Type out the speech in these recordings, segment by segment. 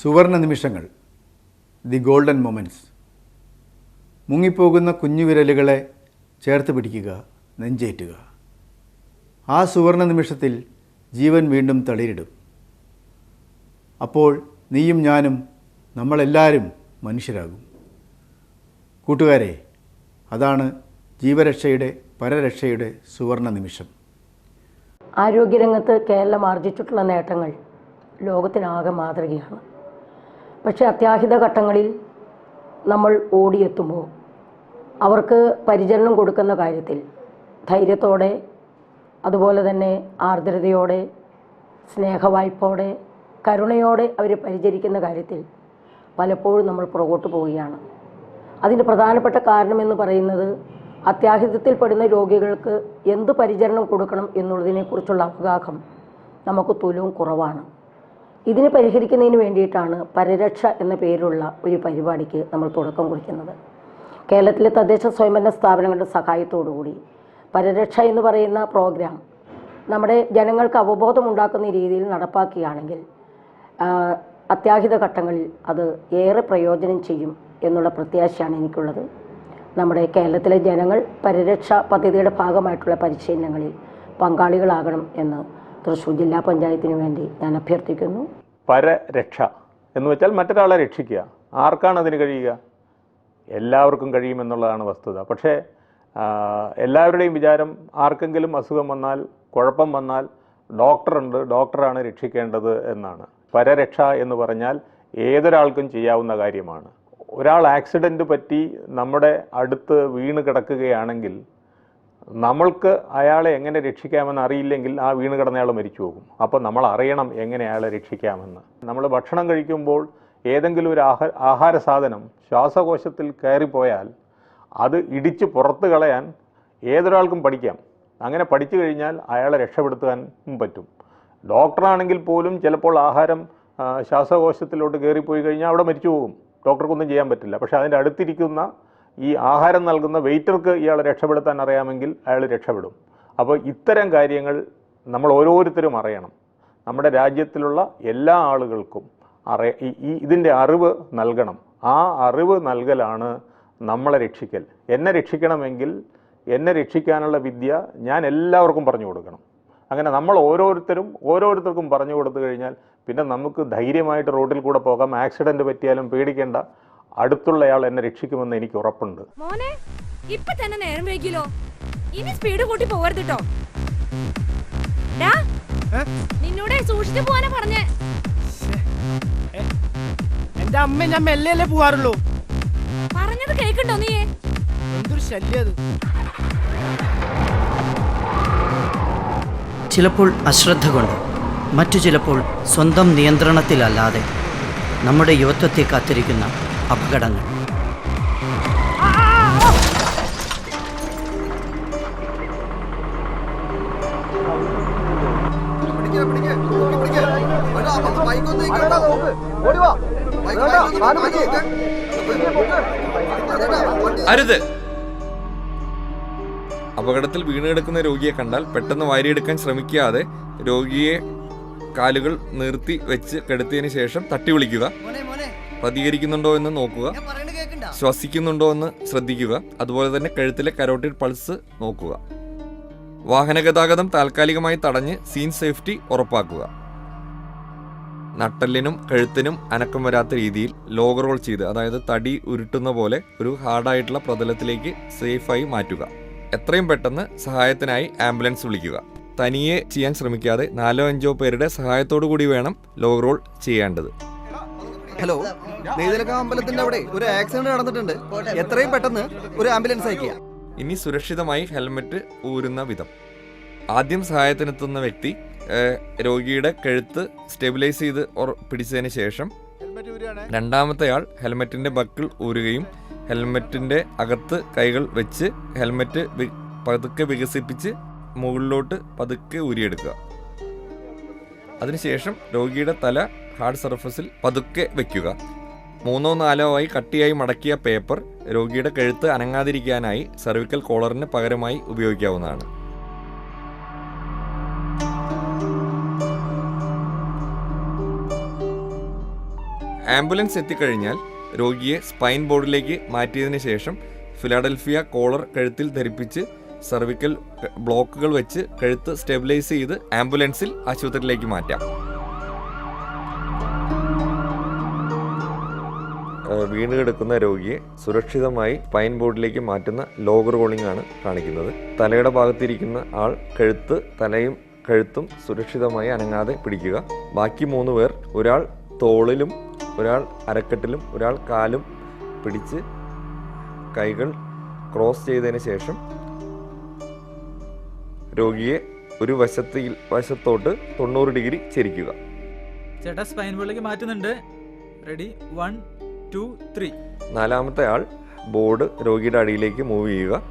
സുവർണ നിമിഷങ്ങൾ the golden moments മുങ്ങിപ്പോകുന്ന കുഞ്ഞുവിരലുകളെ ചേർത്ത് പിടിക്കുക നെഞ്ചേറ്റുക. ആ സുവർണ നിമിഷത്തിൽ ജീവൻ വീണ്ടും തളിരിടും. അപ്പോൾ നീയും ഞാനും നമ്മളെല്ലാവരും മനുഷ്യരാകും. കൂട്ടുകാരെ അതാണ് ജീവരക്ഷയുടെ പരരക്ഷയുടെ സുവർണ നിമിഷം. ആരോഗ്യരംഗത്ത് കേരളം ആർജിച്ചിട്ടുള്ള നേട്ടങ്ങൾ ലോകത്തിനാകെ മാതൃകയാണ്. പക്ഷേ അത്യാഹിത ഘട്ടങ്ങളിൽ നമ്മൾ ഓടിയെത്തുമ്പോൾ അവർക്ക് പരിചരണം കൊടുക്കുന്ന കാര്യത്തിൽ ധൈര്യത്തോടെ അതുപോലെ തന്നെ ആർദ്രതയോടെ സ്നേഹവായ്പോടെ കരുണയോടെ അവരെ പരിചരിക്കുന്ന കാര്യത്തിൽ പലപ്പോഴും നമ്മൾ പുറകോട്ട് പോവുകയാണ്. അതിന്റെ പ്രധാനപ്പെട്ട കാരണമെന്ന് പറയുന്നത് അത്യാഹിതത്തിൽ അത്യാഹിതത്തിൽപ്പെടുന്ന രോഗികൾക്ക് എന്ത് പരിചരണം കൊടുക്കണം എന്നുള്ളതിനെക്കുറിച്ചുള്ള അവഗാഹം നമുക്ക് തുലവും കുറവാണ്. ഇതിന് പരിഹരിക്കുന്നതിന് വേണ്ടിയിട്ടാണ് പരരക്ഷ എന്ന പേരുള്ള ഒരു പരിപാടിക്ക് നമ്മൾ തുടക്കം കുറിക്കുന്നത്. കേരളത്തിലെ തദ്ദേശ സ്വയംഭരണ സ്ഥാപനങ്ങളുടെ സഹായത്തോടുകൂടി പരരക്ഷ എന്ന് പറയുന്ന പ്രോഗ്രാം നമ്മുടെ ജനങ്ങൾക്ക് അവബോധമുണ്ടാക്കുന്ന രീതിയിൽ നടപ്പാക്കുകയാണെങ്കിൽ അത്യാഹിത ഘട്ടങ്ങളിൽ അത് ഏറെ പ്രയോജനം ചെയ്യും എന്നുള്ള പ്രത്യാശയാണ് എനിക്കുള്ളത്. നമ്മുടെ കേരളത്തിലെ ജനങ്ങൾ പരിരക്ഷ പദ്ധതിയുടെ ഭാഗമായിട്ടുള്ള പരിശീലനങ്ങളിൽ പങ്കാളികളാകണം എന്ന് തൃശ്ശൂർ ജില്ലാ പഞ്ചായത്തിന് വേണ്ടി ഞാൻ അഭ്യർത്ഥിക്കുന്നു. പരരക്ഷ എന്ന് വെച്ചാൽ മറ്റൊരാളെ രക്ഷിക്കുക. ആർക്കാണ് അതിന് കഴിയുക? എല്ലാവർക്കും കഴിയുമെന്നുള്ളതാണ് വസ്തുത. പക്ഷേ എല്ലാവരുടെയും വിചാരം ആർക്കെങ്കിലും അസുഖം വന്നാൽ കുഴപ്പം വന്നാൽ ഡോക്ടറുണ്ട് ഡോക്ടറാണ് രക്ഷിക്കേണ്ടത് എന്നാണ്. പരരക്ഷ എന്ന് പറഞ്ഞാൽ ഏതൊരാൾക്കും ചെയ്യാവുന്ന കാര്യമാണ്. ഒരാൾ ആക്സിഡന്റ് പറ്റി നമ്മുടെ അടുത്ത് വീണ് കിടക്കുകയാണെങ്കിൽ നമ്മൾക്ക് അയാളെ എങ്ങനെ രക്ഷിക്കാമെന്ന് അറിയില്ലെങ്കിൽ ആ വീണ് കിടന്നയാൾ മരിച്ചു പോകും. അപ്പോൾ നമ്മൾ അറിയണം എങ്ങനെ അയാളെ രക്ഷിക്കാമെന്ന്. നമ്മൾ ഭക്ഷണം കഴിക്കുമ്പോൾ ഏതെങ്കിലും ഒരു ആഹാര ആഹാര സാധനം ശ്വാസകോശത്തിൽ കയറിപ്പോയാൽ അത് ഇടിച്ച് പുറത്ത് കളയാൻ ഏതൊരാൾക്കും പഠിക്കാം. അങ്ങനെ പഠിച്ചു കഴിഞ്ഞാൽ അയാളെ രക്ഷപ്പെടുത്താനും പറ്റും. ഡോക്ടറാണെങ്കിൽ പോലും ചിലപ്പോൾ ആഹാരം ശ്വാസകോശത്തിലോട്ട് കയറിപ്പോയി കഴിഞ്ഞാൽ അവിടെ മരിച്ചു പോകും. ഡോക്ടർക്കൊന്നും ചെയ്യാൻ പറ്റില്ല. പക്ഷേ അതിന്റെ അടുത്തിരിക്കുന്ന ഈ ആഹാരം നൽകുന്ന വെയിറ്റർക്ക് ഇയാളെ രക്ഷപ്പെടുത്താൻ അറിയാമെങ്കിൽ അയാൾ രക്ഷപ്പെടും. അപ്പോൾ ഇത്തരം കാര്യങ്ങൾ നമ്മൾ ഓരോരുത്തരും അറിയണം. നമ്മുടെ രാജ്യത്തിലുള്ള എല്ലാ ആളുകൾക്കും അറിയ ഈ ഇതിന്റെ അറിവ് നൽകണം. ആ അറിവ് നൽകലാണ് നമ്മളെ രക്ഷിക്കൽ. എന്നെ രക്ഷിക്കണമെങ്കിൽ എന്നെ രക്ഷിക്കാനുള്ള വിദ്യ ഞാൻ എല്ലാവർക്കും പറഞ്ഞു കൊടുക്കണം. അങ്ങനെ നമ്മൾ ഓരോരുത്തരും ഓരോരുത്തർക്കും പറഞ്ഞു കൊടുത്തു കഴിഞ്ഞാൽ പിന്നെ നമുക്ക് ധൈര്യമായിട്ട് റോഡിൽ കൂടെ പോകാം. ആക്സിഡന്റ് പറ്റിയാലും പേടിക്കേണ്ട. അടുത്തുള്ളയാൾ എന്നെ രക്ഷിക്കുമെന്ന് എനിക്ക് ഉറപ്പുണ്ട്. മോനെ ഇപ്പൊ തന്നെ നേരം വൈകിലോ ഇനി സ്പീഡ് കൂട്ടി പോകരുത് കേട്ടോ നിന്നോട് സൂക്ഷിച്ചു പോവാനാ പറഞ്ഞേ. എന്റെ അമ്മ ഞാൻ മെല്ലെയല്ലേ പോവാറുള്ളൂ. പറഞ്ഞത് കേൾക്കണ്ടോ നീ? എന്തൊരു ശല്യത് അത്. ചിലപ്പോൾ അശ്രദ്ധ കൊണ്ട് മറ്റു ചിലപ്പോൾ സ്വന്തം നിയന്ത്രണത്തിലല്ലാതെ നമ്മുടെ യുവത്വത്തെ കാത്തിരിക്കുന്ന അപകടങ്ങൾ. അരുത്. അപകടത്തിൽ വീണ് കിടക്കുന്ന രോഗിയെ കണ്ടാൽ പെട്ടെന്ന് വാരിയെടുക്കാൻ ശ്രമിക്കാതെ രോഗിയെ കാലുകൾ നിർത്തി വെച്ച് കെടുത്തിയതിനു ശേഷം തട്ടി വിളിക്കുക. പ്രതികരിക്കുന്നുണ്ടോ എന്ന് നോക്കുക. ശ്വസിക്കുന്നുണ്ടോ എന്ന് ശ്രദ്ധിക്കുക. അതുപോലെ തന്നെ കഴുത്തിലെ കരോട്ടിഡ് പൾസ് നോക്കുക. വാഹന ഗതാഗതം താൽക്കാലികമായി തടഞ്ഞ് സീൻ സേഫ്റ്റി ഉറപ്പാക്കുക. നട്ടലിനും കഴുത്തിനും അനക്കം വരാത്ത രീതിയിൽ ലോഗ് റോൾ ചെയ്ത് അതായത് തടി ഉരുട്ടുന്ന പോലെ ഒരു ഹാർഡായിട്ടുള്ള പ്രതലത്തിലേക്ക് സേഫായി മാറ്റുക. എത്രയും പെട്ടെന്ന് സഹായത്തിനായി ആംബുലൻസ് വിളിക്കുക. തനിയെ ചെയ്യാൻ ശ്രമിക്കാതെ നാലോ അഞ്ചോ പേരുടെ സഹായത്തോടു കൂടി വേണം ലോഗ് റോൾ ചെയ്യേണ്ടത്. ഹലോ നെയ്തലക്ക അമ്പലത്തിന്റെ അവിടെ ഒരു ആക്സിഡന്റ് നടന്നിട്ടുണ്ട്. എത്രയും പെട്ടെന്ന് ഒരു ആംബുലൻസ് അയക്കുക. ഇനി സുരക്ഷിതമായി ഹെൽമെറ്റ് ഊരുന്ന വിധം. ആദ്യം സഹായത്തിനെത്തുന്ന വ്യക്തി രോഗിയുടെ കഴുത്ത് സ്റ്റെബിലൈസ് ചെയ്ത് പിടിച്ചതിന് ശേഷം രണ്ടാമത്തെ ആൾ ഹെൽമെറ്റിന്റെ ബക്കിൾ ഊരുകയും ഹെൽമെറ്റിന്റെ അകത്ത് കൈകൾ വെച്ച് ഹെൽമെറ്റ് പതുക്കെ വികസിപ്പിച്ച് മുകളിലോട്ട് പതുക്കെ ഊരിയെടുക്കുക. അതിനുശേഷം രോഗിയുടെ തല ഹാർഡ് സർഫസിൽ പതുക്കെ വെക്കുക. മൂന്നോ നാലോ ആയി കട്ടിയായി മടക്കിയ പേപ്പർ രോഗിയുടെ കഴുത്ത് അനങ്ങാതിരിക്കാനായി സർവിക്കൽ കോളറിന് പകരമായി ഉപയോഗിക്കാവുന്നതാണ്. ആംബുലൻസ് എത്തിക്കഴിഞ്ഞാൽ രോഗിയെ സ്പൈൻ ബോർഡിലേക്ക് മാറ്റിയതിന് ശേഷം ഫിലാഡൽഫിയ കോളർ കഴുത്തിൽ ധരിപ്പിച്ച് സർവിക്കൽ ബ്ലോക്കുകൾ വെച്ച് കഴുത്ത് സ്റ്റെബിലൈസ് ചെയ്ത് ആംബുലൻസിൽ ആശുപത്രിയിലേക്ക് മാറ്റാം. വീണ് കിടക്കുന്ന രോഗിയെ സുരക്ഷിതമായി പൈൻ ബോർഡിലേക്ക് മാറ്റുന്ന ലോഗർ റോളിംഗ് ആണ് കാണിക്കുന്നത്. തലയുടെ ഭാഗത്തിരിക്കുന്ന ആൾ കഴുത്ത് തലയും കഴുത്തും സുരക്ഷിതമായി അനങ്ങാതെ പിടിക്കുക. ബാക്കി മൂന്ന് പേർ ഒരാൾ തോളിലും ഒരാൾ അരക്കെട്ടിലും ഒരാൾ കാലും പിടിച്ച് കൈകൾ ക്രോസ് ചെയ്തതിന് ശേഷം രോഗിയെ ഒരു വശത്തിൽ വശത്തോട്ട് തൊണ്ണൂറ് ഡിഗ്രി ചെരിക്കുക. ചേട്ടാ സ്പൈൻ ബോളിലേക്ക് മാറ്റുന്നുണ്ട്. Ready one two three. നാലാമത്തെ ആൾ ബോർഡ് രോഗിയുടെ അടിയിലേക്ക് മൂവ് ചെയ്യുക.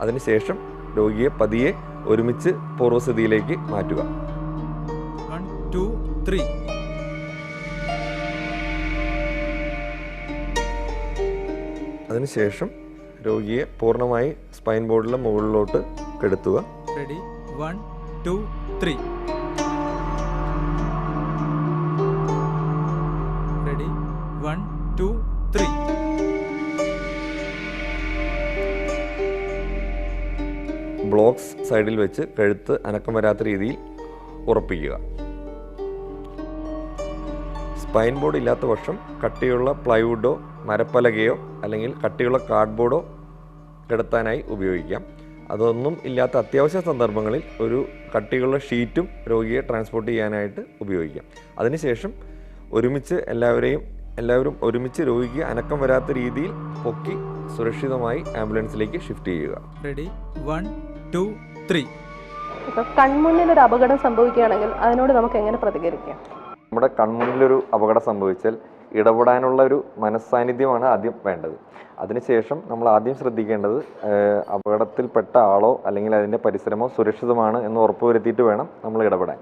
അതിനുശേഷം രോഗിയെ പതിയെ ഒരുമിച്ച് പൂർവസ്ഥിതിയിലേക്ക് മാറ്റുക. വൺ ടു ത്രീ അതിനുശേഷം രോഗിയെ പൂർണമായി സ്പൈൻ ബോർഡിലെ മുകളിലോട്ട് കെടുത്തുക. Ready one two three ready one two three blocks സൈഡിൽ വെച്ച് കഴുത്ത് അനക്കം വരാത്ത രീതിയിൽ ഉറപ്പിക്കുക. സ്പൈൻ ബോർഡ് ഇല്ലാത്ത പക്ഷം കട്ടിയുള്ള പ്ലൈവുഡോ മരപ്പലകയോ അല്ലെങ്കിൽ കട്ടിയുള്ള കാർഡ്ബോർഡോ കിടത്താനായി ഉപയോഗിക്കാം. അതൊന്നും ഇല്ലാത്ത അത്യാവശ്യ സന്ദർഭങ്ങളിൽ ഒരു കട്ടിയുള്ള ഷീറ്റും രോഗിയെ ട്രാൻസ്പോർട്ട് ചെയ്യാനായിട്ട് ഉപയോഗിക്കാം. അതിനുശേഷം ഒരുമിച്ച് എല്ലാവരെയും എല്ലാവരും ഒരുമിച്ച് രോഗിക്ക് അനക്കം വരാത്ത രീതിയിൽ പൊക്കി സുരക്ഷിതമായി ആംബുലൻസിലേക്ക് ഷിഫ്റ്റ് ചെയ്യുക. റെഡി വൺ ടു ത്രീ കൺമുന്നിൽ ഒരു അപകടം സംഭവിക്കുകയാണെങ്കിൽ അതിനോട് നമുക്ക് എങ്ങനെ പ്രതികരിക്കാം? നമ്മുടെ കൺമുന്നിലൊരു അപകടം സംഭവിച്ചാൽ ഇടപെടാനുള്ള ഒരു മനസ്സാന്നിധ്യമാണ് ആദ്യം വേണ്ടത്. അതിനുശേഷം നമ്മൾ ആദ്യം ശ്രദ്ധിക്കേണ്ടത് അപകടത്തിൽപ്പെട്ട ആളോ അല്ലെങ്കിൽ അതിന്റെ പരിസരമോ സുരക്ഷിതമാണ് എന്ന് ഉറപ്പുവരുത്തിയിട്ട് വേണം നമ്മൾ ഇടപെടാൻ.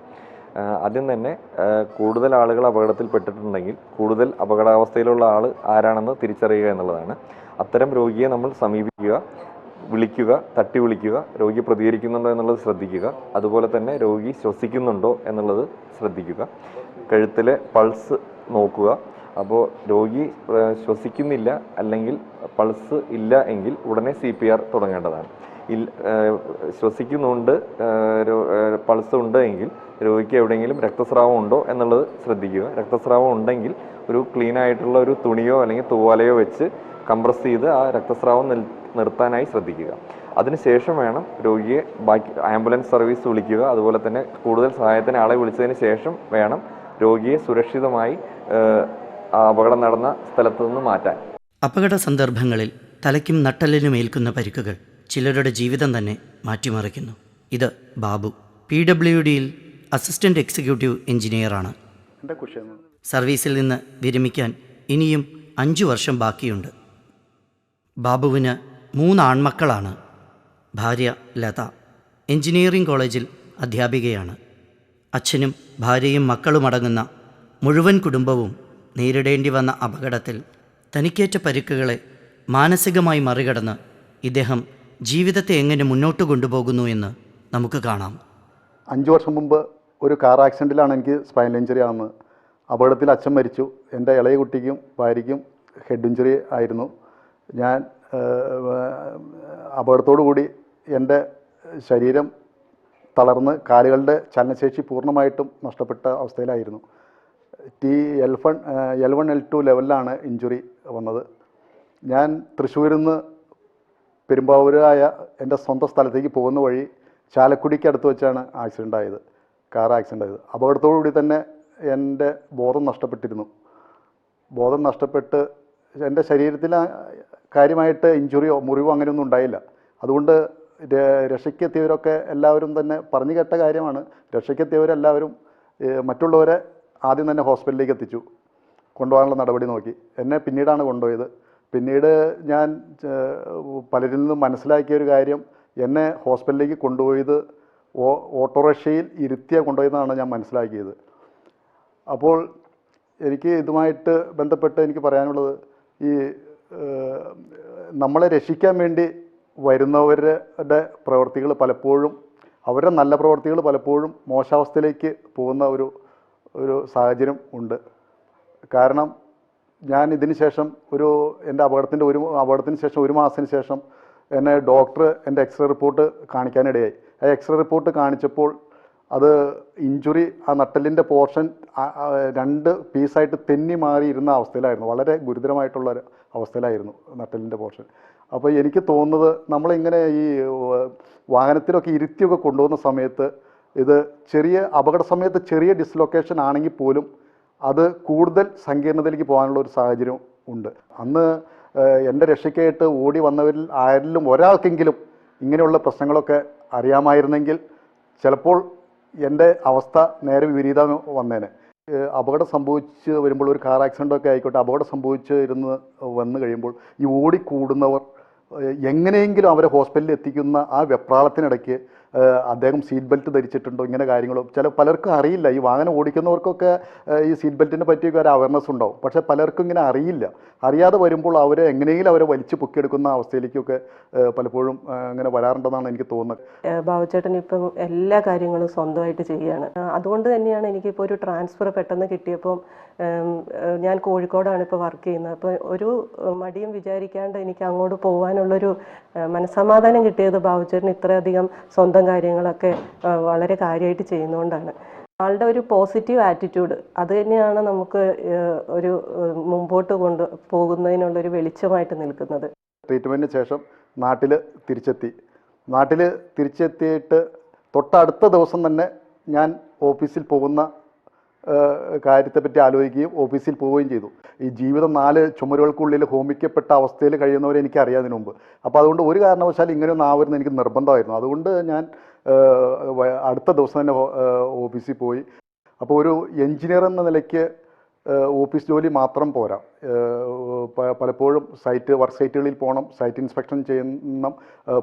ആദ്യം തന്നെ കൂടുതൽ ആളുകൾ അപകടത്തിൽപ്പെട്ടിട്ടുണ്ടെങ്കിൽ കൂടുതൽ അപകടാവസ്ഥയിലുള്ള ആൾ ആരാണെന്ന് തിരിച്ചറിയുക എന്നുള്ളതാണ്. അത്തരം രോഗിയെ നമ്മൾ സമീപിക്കുക വിളിക്കുക തട്ടി വിളിക്കുക രോഗി പ്രതികരിക്കുന്നുണ്ടോ എന്നുള്ളത് ശ്രദ്ധിക്കുക അതുപോലെ തന്നെ രോഗി ശ്വസിക്കുന്നുണ്ടോ എന്നുള്ളത് ശ്രദ്ധിക്കുക കഴുത്തിലെ പൾസ് നോക്കുക. അപ്പോൾ രോഗി ശ്വസിക്കുന്നില്ല അല്ലെങ്കിൽ പൾസ് ഇല്ല എങ്കിൽ ഉടനെ സി തുടങ്ങേണ്ടതാണ്. ശ്വസിക്കുന്നുണ്ട് പൾസ് ഉണ്ട് എങ്കിൽ രോഗിക്ക് എവിടെയെങ്കിലും രക്തസ്രാവം ഉണ്ടോ എന്നുള്ളത് ശ്രദ്ധിക്കുക. രക്തസ്രാവം ഉണ്ടെങ്കിൽ ഒരു ക്ലീൻ ആയിട്ടുള്ള ഒരു തുണിയോ അല്ലെങ്കിൽ തൂവാലയോ വെച്ച് കംപ്രസ് ചെയ്ത് ആ രക്തസ്രാവം നിർത്താനായി ശ്രദ്ധിക്കുക. അതിനുശേഷം വേണം രോഗിയെ ബാക്കി ആംബുലൻസ് സർവീസ് വിളിക്കുക. അതുപോലെ തന്നെ കൂടുതൽ സഹായത്തിന് ആളെ വിളിച്ചതിന് ശേഷം വേണം രോഗിയെ സുരക്ഷിതമായി അപകടം നടന്ന സ്ഥലത്തു നിന്ന് മാറ്റാൻ. അപകട സന്ദർഭങ്ങളിൽ തലയ്ക്കും നട്ടലിനും ഏൽക്കുന്ന പരിക്കുകൾ ചിലരുടെ ജീവിതം തന്നെ മാറ്റിമറിക്കുന്നു. ഇത് ബാബു. പി ഡബ്ല്യു ഡിയിൽ അസിസ്റ്റന്റ് എക്സിക്യൂട്ടീവ് എഞ്ചിനീയറാണ്. സർവീസിൽ നിന്ന് വിരമിക്കാൻ ഇനിയും അഞ്ചു വർഷം ബാക്കിയുണ്ട്. ബാബുവിന് മൂന്ന് ആൺമക്കളാണ്. ഭാര്യ ലത. എഞ്ചിനീയറിംഗ് കോളേജിൽ അധ്യാപികയാണ്. അച്ഛനും ഭാര്യയും മക്കളുമടങ്ങുന്ന മുഴുവൻ കുടുംബവും നേരിടേണ്ടി വന്ന അപകടത്തിൽ തനിക്കേറ്റ പരിക്കുകളെ മാനസികമായി മറികടന്ന് ഇദ്ദേഹം ജീവിതത്തെ എങ്ങനെ മുന്നോട്ട് കൊണ്ടുപോകുന്നു എന്ന് നമുക്ക് കാണാം. അഞ്ച് വർഷം മുമ്പ് ഒരു കാർ ആക്സിഡന്റിലാണ് എനിക്ക് സ്പൈനൽ ഇഞ്ചുറി ആണെന്ന്. അപകടത്തിൽ അച്ഛൻ മരിച്ചു. എന്റെ ഇളയ കുട്ടിക്കും ഭാര്യയ്ക്കും ഹെഡ് ഇഞ്ചുറി ആയിരുന്നു. ഞാൻ കൂടി എന്റെ ശരീരം തളർന്ന് കാലുകളുടെ ചലനശേഷി പൂർണമായിട്ടും നഷ്ടപ്പെട്ട അവസ്ഥയിലായിരുന്നു. T L fun L one L two ലെവലിലാണ് ഇഞ്ചുറി വന്നത്. ഞാൻ തൃശ്ശൂരിൽ നിന്ന് പെരുമ്പാവൂരായ എന്റെ സ്വന്തം സ്ഥലത്തേക്ക് പോകുന്ന വഴി ചാലക്കുടിക്ക് അടുത്ത് വെച്ചാണ് ആക്സിഡന്റ് ആയത്. കാർ ആക്സിഡന്റ് ആയത്. അപകടത്തോടു കൂടി തന്നെ എന്റെ ബോധം നഷ്ടപ്പെട്ടിരുന്നു. ബോധം നഷ്ടപ്പെട്ട് എന്റെ ശരീരത്തിൽ കാര്യമായിട്ട് ഇഞ്ചുറിയോ മുറിവോ അങ്ങനെയൊന്നും ഉണ്ടായില്ല. അതുകൊണ്ട് രക്ഷയ്ക്കെത്തിയവരൊക്കെ എല്ലാവരും തന്നെ പറഞ്ഞു കേട്ട കാര്യമാണ്. രക്ഷയ്ക്കെത്തിയവരെല്ലാവരും മറ്റുള്ളവരെ ആദ്യം തന്നെ ഹോസ്പിറ്റലിലേക്ക് എത്തിച്ചു. കൊണ്ടുപോകാനുള്ള നടപടി നോക്കി. എന്നെ പിന്നീടാണ് കൊണ്ടുപോയത്. പിന്നീട് ഞാൻ പലരിൽ നിന്നും മനസ്സിലാക്കിയ ഒരു കാര്യം എന്നെ ഹോസ്പിറ്റലിലേക്ക് കൊണ്ടുപോയത് ഓ ഓട്ടോറിക്ഷയിൽ ഇരുത്തിയ കൊണ്ടുപോയതെന്നാണ് ഞാൻ മനസ്സിലാക്കിയത്. അപ്പോൾ എനിക്ക് ഇതുമായിട്ട് ബന്ധപ്പെട്ട് എനിക്ക് പറയാനുള്ളത് ഈ നമ്മളെ രക്ഷിക്കാൻ വേണ്ടി വരുന്നവരുടെ പ്രവർത്തികൾ പലപ്പോഴും അവരുടെ നല്ല പ്രവർത്തികൾ പലപ്പോഴും മോശാവസ്ഥയിലേക്ക് പോകുന്ന ഒരു ഒരു സാഹചര്യം ഉണ്ട്. കാരണം ഞാൻ ഇതിന് ശേഷം ഒരു എന്റെ അപകടത്തിന്റെ ഒരു അപകടത്തിന് ശേഷം ഒരു മാസത്തിന് ശേഷം എന്നെ ഡോക്ടർ എന്റെ എക്സ്റേ റിപ്പോർട്ട് കാണിക്കാനിടയായി. ആ എക്സ്റേ റിപ്പോർട്ട് കാണിച്ചപ്പോൾ അത് ഇഞ്ചുറി ആ നട്ടലിന്റെ പോർഷൻ രണ്ട് പീസായിട്ട് തെന്നി മാറിയിരുന്ന അവസ്ഥയിലായിരുന്നു. വളരെ ഗുരുതരമായിട്ടുള്ള ഒരു അവസ്ഥയിലായിരുന്നു നട്ടലിന്റെ പോർഷൻ. അപ്പോൾ എനിക്ക് തോന്നുന്നത് നമ്മളിങ്ങനെ ഈ വാഹനത്തിലൊക്കെ ഇരുത്തിയൊക്കെ കൊണ്ടുപോകുന്ന സമയത്ത് ഇത് ചെറിയ അപകട സമയത്ത് ചെറിയ ഡിസ്ലൊക്കേഷൻ ആണെങ്കിൽ പോലും അത് കൂടുതൽ സങ്കീർണതയിലേക്ക് പോകാനുള്ള ഒരു സാഹചര്യം ഉണ്ട്. അന്ന് എന്റെ രക്ഷയ്ക്കായിട്ട് ഓടി വന്നവരിൽ ആരിലും ഒരാൾക്കെങ്കിലും ഇങ്ങനെയുള്ള പ്രശ്നങ്ങളൊക്കെ അറിയാമായിരുന്നെങ്കിൽ ചിലപ്പോൾ എന്റെ അവസ്ഥ നേരെ വിപരീതം വന്നേനെ. അപകടം സംഭവിച്ച് വരുമ്പോൾ ഒരു കാർ ആക്സിഡന്റ് ഒക്കെ ആയിക്കോട്ടെ അപകടം സംഭവിച്ച് ഇരുന്ന് വന്നു കഴിയുമ്പോൾ ഈ ഓടിക്കൂടുന്നവർ എങ്ങനെയെങ്കിലും അവരെ ഹോസ്പിറ്റലിൽ എത്തിക്കുന്ന ആ വെപ്രാളത്തിനിടയ്ക്ക് അദ്ദേഹം സീറ്റ് ബെൽറ്റ് ധരിച്ചിട്ടുണ്ടോ ഇങ്ങനെ കാര്യങ്ങളോ? ചില പലർക്കും അറിയില്ല. ഈ വാഹനം ഓടിക്കുന്നവർക്കൊക്കെ ഈ സീറ്റ് ബെൽറ്റിനെ പറ്റിയൊക്കെ ഒരു അവയർനെസ് ഉണ്ടാവും. പക്ഷെ പലർക്കും ഇങ്ങനെ അറിയില്ല. അറിയാതെ വരുമ്പോൾ അവരെ എങ്ങനെയെങ്കിലും അവരെ വലിച്ചു പൊക്കിയെടുക്കുന്ന അവസ്ഥയിലേക്കൊക്കെ പലപ്പോഴും അങ്ങനെ വരാറുണ്ടെന്നാണ് എനിക്ക് തോന്നുന്നത്. ബാബുചേട്ടൻ ഇപ്പം എല്ലാ കാര്യങ്ങളും സ്വന്തമായിട്ട് ചെയ്യുകയാണ്. അതുകൊണ്ട് തന്നെയാണ് എനിക്കിപ്പോൾ ഒരു ട്രാൻസ്ഫർ പെട്ടെന്ന് കിട്ടിയപ്പം ഞാൻ കോഴിക്കോടാണ് ഇപ്പോൾ വർക്ക് ചെയ്യുന്നത്. അപ്പോൾ ഒരു മടിയും വിചാരിക്കാണ്ട് എനിക്ക് അങ്ങോട്ട് പോകാനുള്ളൊരു മനസ്സമാധാനം കിട്ടിയത് ബാബുചേട്ടൻ ഇത്രയധികം സ്വന്തം കാര്യങ്ങളൊക്കെ വളരെ കാര്യമായിട്ട് ചെയ്യുന്നതുകൊണ്ടാണ് ആളുടെ ഒരു പോസിറ്റീവ് ആറ്റിറ്റ്യൂഡ് അത് തന്നെയാണ് നമുക്ക് ഒരു മുമ്പോട്ട് കൊണ്ട് പോകുന്നതിനുള്ളൊരു വെളിച്ചമായിട്ട് നിൽക്കുന്നത്. ട്രീറ്റ്മെന്റിന് ശേഷം നാട്ടിൽ തിരിച്ചെത്തി. നാട്ടിൽ തിരിച്ചെത്തിയിട്ട് തൊട്ടടുത്ത ദിവസം തന്നെ ഞാൻ ഓഫീസിൽ പോകുന്ന കാര്യത്തെപ്പറ്റി ആലോചിക്കുകയും ഓഫീസിൽ പോവുകയും ചെയ്തു. ഈ ജീവിതം നാല് ചുമരുകൾക്കുള്ളിൽ ഹോമിക്കപ്പെട്ട അവസ്ഥയിൽ കഴിയുന്നവരെ എനിക്ക് അറിയാതിന് മുമ്പ്. അപ്പോൾ അതുകൊണ്ട് ഒരു കാരണവശാലും ഇങ്ങനെയൊന്നും ആവരുന്ന് എനിക്ക് നിർബന്ധമായിരുന്നു. അതുകൊണ്ട് ഞാൻ അടുത്ത ദിവസം തന്നെ ഓഫീസിൽ പോയി. അപ്പോൾ ഒരു എഞ്ചിനീയർ എന്ന നിലയ്ക്ക് ഓഫീസ് ജോലി മാത്രം പോരാ. പലപ്പോഴും സൈറ്റ് വർക്ക് സൈറ്റുകളിൽ പോകണം സൈറ്റ് ഇൻസ്പെക്ഷൻ ചെയ്യണം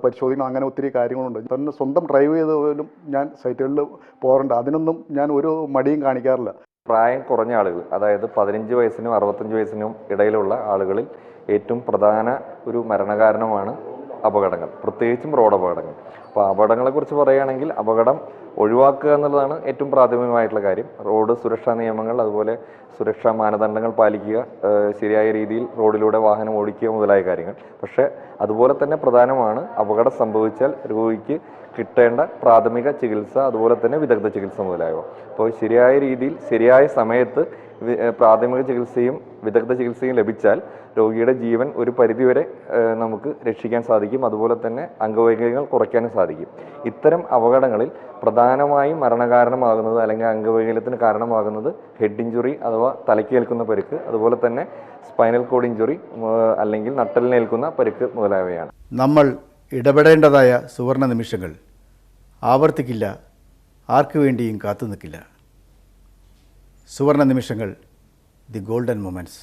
പരിശോധിക്കണം അങ്ങനെ ഒത്തിരി കാര്യങ്ങളുണ്ട്. തന്നെ സ്വന്തം ഡ്രൈവ് ചെയ്ത് പോലും ഞാൻ സൈറ്റുകളിൽ പോകാറുണ്ട്. അതിനൊന്നും ഞാൻ ഒരു മടിയും കാണിക്കാറില്ല. പ്രായം കുറഞ്ഞ ആളുകൾ അതായത് പതിനഞ്ച് വയസ്സിനും അറുപത്തഞ്ച് വയസ്സിനും ഇടയിലുള്ള ആളുകളിൽ ഏറ്റവും പ്രധാന ഒരു മരണകാരണമാണ് അപകടങ്ങൾ പ്രത്യേകിച്ചും റോഡ് അപകടങ്ങൾ. അപ്പോൾ അപകടങ്ങളെക്കുറിച്ച് പറയുകയാണെങ്കിൽ അപകടം ഒഴിവാക്കുക എന്നുള്ളതാണ് ഏറ്റവും പ്രാഥമികമായിട്ടുള്ള കാര്യം. റോഡ് സുരക്ഷാ നിയമങ്ങൾ അതുപോലെ സുരക്ഷാ മാനദണ്ഡങ്ങൾ പാലിക്കുക ശരിയായ രീതിയിൽ റോഡിലൂടെ വാഹനം ഓടിക്കുക മുതലായ കാര്യങ്ങൾ. പക്ഷേ അതുപോലെ തന്നെ പ്രധാനമാണ് അപകടം സംഭവിച്ചാൽ രോഗിക്ക് കിട്ടേണ്ട പ്രാഥമിക ചികിത്സ അതുപോലെ തന്നെ വിദഗ്ധ ചികിത്സ മുതലായവ. അപ്പോൾ ശരിയായ രീതിയിൽ ശരിയായ സമയത്ത് പ്രാഥമിക ചികിത്സയും വിദഗ്ധ ചികിത്സയും ലഭിച്ചാൽ രോഗിയുടെ ജീവൻ ഒരു പരിധിവരെ നമുക്ക് രക്ഷിക്കാൻ സാധിക്കും. അതുപോലെ തന്നെ അംഗവൈകല്യങ്ങൾ കുറയ്ക്കാനും സാധിക്കും. ഇത്തരം അപകടങ്ങളിൽ പ്രധാനമായും മരണകാരണമാകുന്നത് അല്ലെങ്കിൽ അംഗവൈകല്യത്തിന് കാരണമാകുന്നത് ഹെഡ് ഇഞ്ചുറി അഥവാ തലയ്ക്കേൽക്കുന്ന പരിക്ക് അതുപോലെ തന്നെ സ്പൈനൽ കോഡ് ഇഞ്ചുറി അല്ലെങ്കിൽ നട്ടലിനേൽക്കുന്ന പരിക്ക് മുതലായവയാണ്. നമ്മൾ ഇടപെടേണ്ടതായ സുവർണ നിമിഷങ്ങൾ ആവർത്തിക്കില്ല ആർക്കു വേണ്ടിയും കാത്തു നിൽക്കില്ല സുവർണ നിമിഷങ്ങൾ ദി ഗോൾഡൻ മൊമെന്റ്സ്